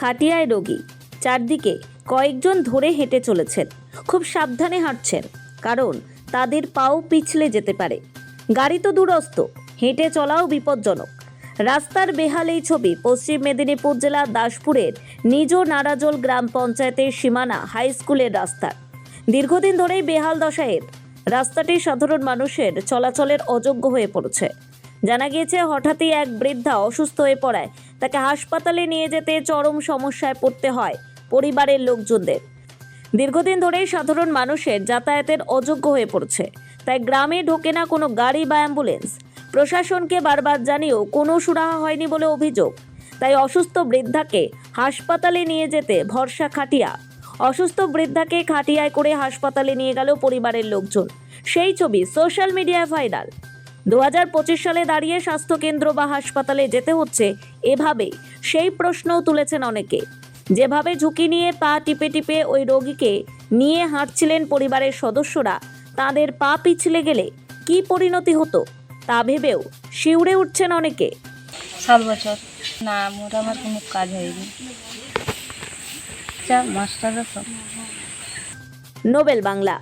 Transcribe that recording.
খাটিয়ায় রোগী। চারদিকে কয়েকজন ধরে হেঁটে চলেছেন। খুব সাবধানে হাঁটছেন, কারণ তাদের পাও পিছলে যেতে পারে। গাড়ি তো দূরস্থ হেঁটে চলাও বিপজ্জনক। রাস্তার বেহাল এই ছবি পশ্চিম মেদিনীপুর জেলার দাসপুরের নিজ নারাজল গ্রাম পঞ্চায়েতের সীমানা হাই স্কুলের রাস্তার। দীর্ঘদিন ধরেই বেহাল দশায়ের রাস্তাটি সাধারণ মানুষের চলাচলের অযোগ্য হয়ে পড়েছে। জানা গিয়েছে, হঠাৎই এক বৃদ্ধা অসুস্থ হয়ে পড়ায়। তাকে হাসপাতালে নিয়ে যেতে চরম সমস্যায় পড়তে হয় পরিবারের লোকজনদের। দীর্ঘদিন ধরেই সাধারণ মানুষের যাতায়াতের অযোগ্য হয়ে পড়ছে। তাই গ্রামে ঢোকে না কোনো গাড়ি বা অ্যাম্বুলেন্স। প্রশাসনকে বারবার জানিয়েও কোনো সুরাহা হয়নি বলে অভিযোগ। তাই অসুস্থ বৃদ্ধাকে হাসপাতালে নিয়ে যেতে ভরসা খাটিয়া, অসুস্থ বৃদ্ধাকে খাটিয়ায় করে হাসপাতালে নিয়ে গেল পরিবারের লোকজন। সেই ছবি সোশ্যাল মিডিয়ায় ভাইরাল। দু হাজার পঁচিশ সালে দাঁড়িয়ে স্বাস্থ্যকেন্দ্র বা হাসপাতালে যেতে হচ্ছে এভাবে সেই প্রশ্নও তুলেছেন অনেকে। যেভাবে ঝুঁকি নিয়ে পা টিপে টিপে ওই রোগীকে নিয়ে হাঁটছিলেন পরিবারের সদস্যরা তাদের পা পিছলে গেলে কি পরিণতি হতো তা ভেবেও শিউরে উঠছেন অনেকে। সাত বছর। না মোট আমার কোনো কাজ হয়নি। মাস্টাররা নোবেল বাংলা।